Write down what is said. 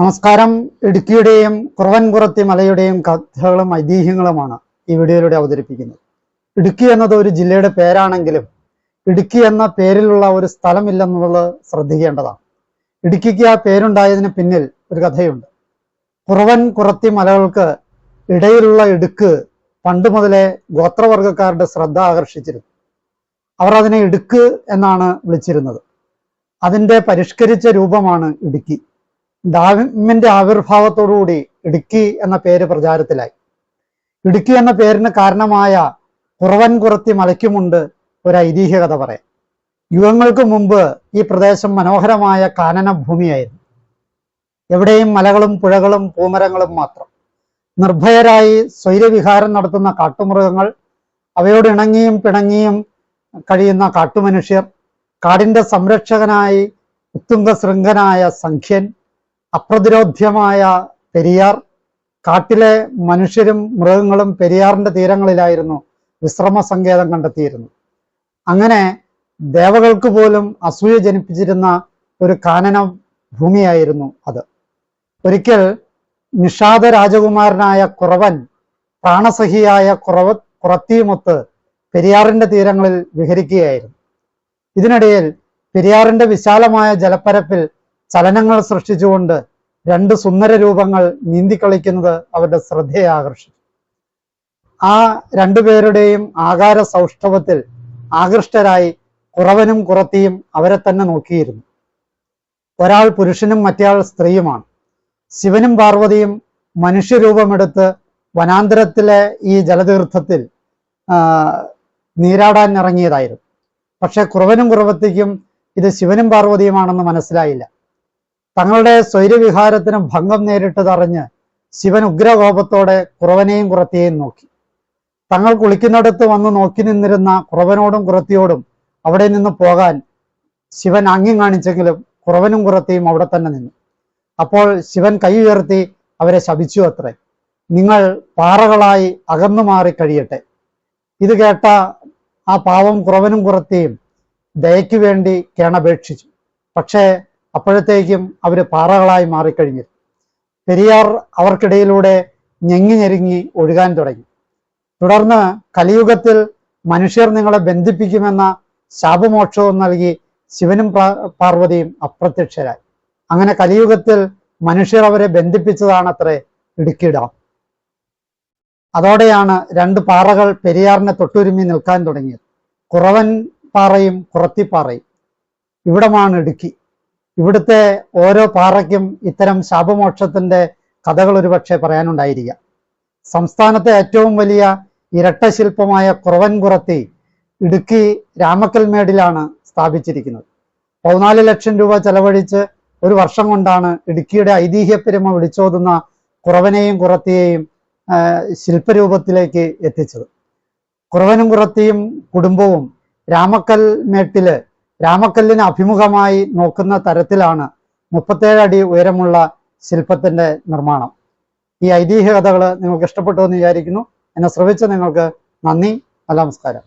നമസ്കാരം. ഇടുക്കിയുടെയും കുറവൻപുറത്തെ മലയുടെയും കഥകളും ഐതിഹ്യങ്ങളുമാണ് ഈ വീഡിയോയിലൂടെ അവതരിപ്പിക്കുന്നത്. ഇടുക്കി എന്നത് ഒരു ജില്ലയുടെ പേരാണെങ്കിലും ഇടുക്കി എന്ന പേരിലുള്ള ഒരു സ്ഥലമില്ലെന്നുള്ളത് ശ്രദ്ധിക്കേണ്ടതാണ്. ഇടുക്കിക്ക് ആ പേരുണ്ടായതിന് പിന്നിൽ ഒരു കഥയുണ്ട്. കുറവൻ കുറത്തി മലകൾക്ക് ഇടയിലുള്ള ഇടുക്ക് പണ്ട് മുതലേ ഗോത്രവർഗക്കാരുടെ ശ്രദ്ധ ആകർഷിച്ചിരുന്നു. അവർ അതിനെ ഇടുക്ക് എന്നാണ് വിളിച്ചിരുന്നത്. അതിന്റെ പരിഷ്കരിച്ച രൂപമാണ് ഇടുക്കി. ഡാമിന്റെ ആവിർഭാവത്തോടുകൂടി ഇടുക്കി എന്ന പേര് പ്രചാരത്തിലായി. ഇടുക്കി എന്ന പേരിന് കാരണമായ കുറവൻ കുറത്തി മലയ്ക്കുമുണ്ട് ഒരു ഐതിഹ്യ കഥ പറയാം യുഗങ്ങൾക്ക് മുമ്പ് ഈ പ്രദേശം മനോഹരമായ കാനന ഭൂമിയായിരുന്നു. എവിടെയും മലകളും പുഴകളും പൂമരങ്ങളും മാത്രം. നിർഭയരായി സ്വൈര്യവിഹാരം നടത്തുന്ന കാട്ടുമൃഗങ്ങൾ അവയോട് ഇണങ്ങിയും പിണങ്ങിയും കഴിയുന്ന കാട്ടുമനുഷ്യർ കാടിന്റെ സംരക്ഷകനായി ഉത്തുംഗ ശൃംഖനായ സംഖ്യൻ അപ്രതിരോധ്യമായ പെരിയാർ കാട്ടിലെ മനുഷ്യരും മൃഗങ്ങളും പെരിയാറിന്റെ തീരങ്ങളിലായിരുന്നു വിശ്രമ സങ്കേതം കണ്ടെത്തിയിരുന്നു അങ്ങനെ ദേവകൾക്ക് പോലും അസൂയ ജനിപ്പിച്ചിരുന്ന ഒരു കാനന ഭൂമിയായിരുന്നു അത്. ഒരിക്കൽ നിഷാദ രാജകുമാരനായ കുറവൻ പ്രാണസഹിയായ കുറവ കുറത്തിയുമൊത്ത് പെരിയാറിന്റെ തീരങ്ങളിൽ വിഹരിക്കുകയായിരുന്നു. ഇതിനിടയിൽ പെരിയാറിന്റെ വിശാലമായ ജലപ്പരപ്പിൽ ചലനങ്ങൾ സൃഷ്ടിച്ചുകൊണ്ട് രണ്ട് സുന്ദര രൂപങ്ങൾ നീന്തിക്കളിക്കുന്നത് അവരുടെ ശ്രദ്ധയെ ആകർഷിച്ചു ആ രണ്ടുപേരുടെയും ആകാര സൗഷ്ഠവത്തിൽ ആകൃഷ്ടരായി കുറവനും കുറത്തിയും അവരെ തന്നെ നോക്കിയിരുന്നു. ഒരാൾ പുരുഷനും മറ്റേയാൾ സ്ത്രീയുമാണ്. ശിവനും പാർവതിയും മനുഷ്യരൂപമെടുത്ത് വനാന്തരത്തിലെ ഈ ജലതീർത്ഥത്തിൽ നീരാടാൻ ഇറങ്ങിയതായിരുന്നു പക്ഷെ കുറവനും കുറവത്തിക്കും ഇത് ശിവനും പാർവതിയുമാണെന്ന് മനസ്സിലായില്ല. തങ്ങളുടെ സ്വൈര്യവിഹാരത്തിന് ഭംഗം നേരിട്ടതറിഞ്ഞ് ശിവൻ ഉഗ്രകോപത്തോടെ കുറവനെയും കുറത്തിയെയും നോക്കി. തങ്ങൾ കുളിക്കുന്നിടത്ത് വന്ന് നോക്കി നിന്നിരുന്ന കുറവനോടും കുറത്തിയോടും അവിടെ നിന്ന് പോകാൻ ശിവൻ ആംഗ്യം കാണിച്ചെങ്കിലും കുറവനും കുറത്തിയും അവിടെ തന്നെ നിന്നു. അപ്പോൾ ശിവൻ കൈ ഉയർത്തി അവരെ ശപിച്ചു അത്രേ. നിങ്ങൾ പാറകളായി അകന്നു മാറി കഴിയട്ടെ. ഇത് കേട്ട ആ പാവം കുറവനും കുറത്തിയും ദയയ്ക്ക് വേണ്ടി കേണപേക്ഷിച്ചു. പക്ഷേ അപ്പോഴത്തേക്കും അവർ പാറകളായി മാറിക്കഴിഞ്ഞു. പെരിയാർ അവർക്കിടയിലൂടെ ഞെങ്ങി ഞെരുങ്ങി ഒഴുകാൻ തുടങ്ങി. തുടർന്ന് കലിയുഗത്തിൽ മനുഷ്യർ നിങ്ങളെ ബന്ധിപ്പിക്കുമെന്ന ശാപമോക്ഷവും നൽകി ശിവനും പാർവതിയും അപ്രത്യക്ഷരായി. അങ്ങനെ കലിയുഗത്തിൽ മനുഷ്യർ അവരെ ബന്ധിപ്പിച്ചതാണത്രേ ഇടുക്കി ഡാം അതോടെയാണ് രണ്ട് പാറകൾ പെരിയാറിനെ തൊട്ടുരുമി നിൽക്കാൻ തുടങ്ങിയത്. കുറവൻ പാറയും കുറത്തിപ്പാറയും ഇവിടമാണ് ഇടുക്കി. ഇവിടുത്തെ ഓരോ പാറയ്ക്കും ഇത്തരം ശാപമോക്ഷത്തിന്റെ കഥകൾ ഒരുപക്ഷെ പറയാനുണ്ടായിരിക്കാം. സംസ്ഥാനത്തെ ഏറ്റവും വലിയ ഇരട്ട ശില്പമായ കുറവൻ ഇടുക്കി രാമക്കൽമേടിലാണ് സ്ഥാപിച്ചിരിക്കുന്നത്. പതിനാല് ലക്ഷം രൂപ ചെലവഴിച്ച് ഒരു വർഷം കൊണ്ടാണ് ഇടുക്കിയുടെ ഐതിഹ്യപ്പെരുമ വിളിച്ചോതുന്ന കുറവനെയും കുറത്തിയെയും ശില്പരൂപത്തിലേക്ക് എത്തിച്ചത്. കുറവനും കുറത്തിയും കുടുംബവും രാമക്കൽ മേട്ടിൽ രാമക്കല്ലിന് അഭിമുഖമായി നോക്കുന്ന തരത്തിലാണ് മുപ്പത്തേഴ് അടി ഉയരമുള്ള ശില്പത്തിന്റെ നിർമ്മാണം. ഈ ഐതിഹ്യ കഥകൾ നിങ്ങൾക്ക് ഇഷ്ടപ്പെട്ടു എന്ന് വിചാരിക്കുന്നു. എന്നെ ശ്രമിച്ച നിങ്ങൾക്ക് നന്ദി. നമസ്കാരം.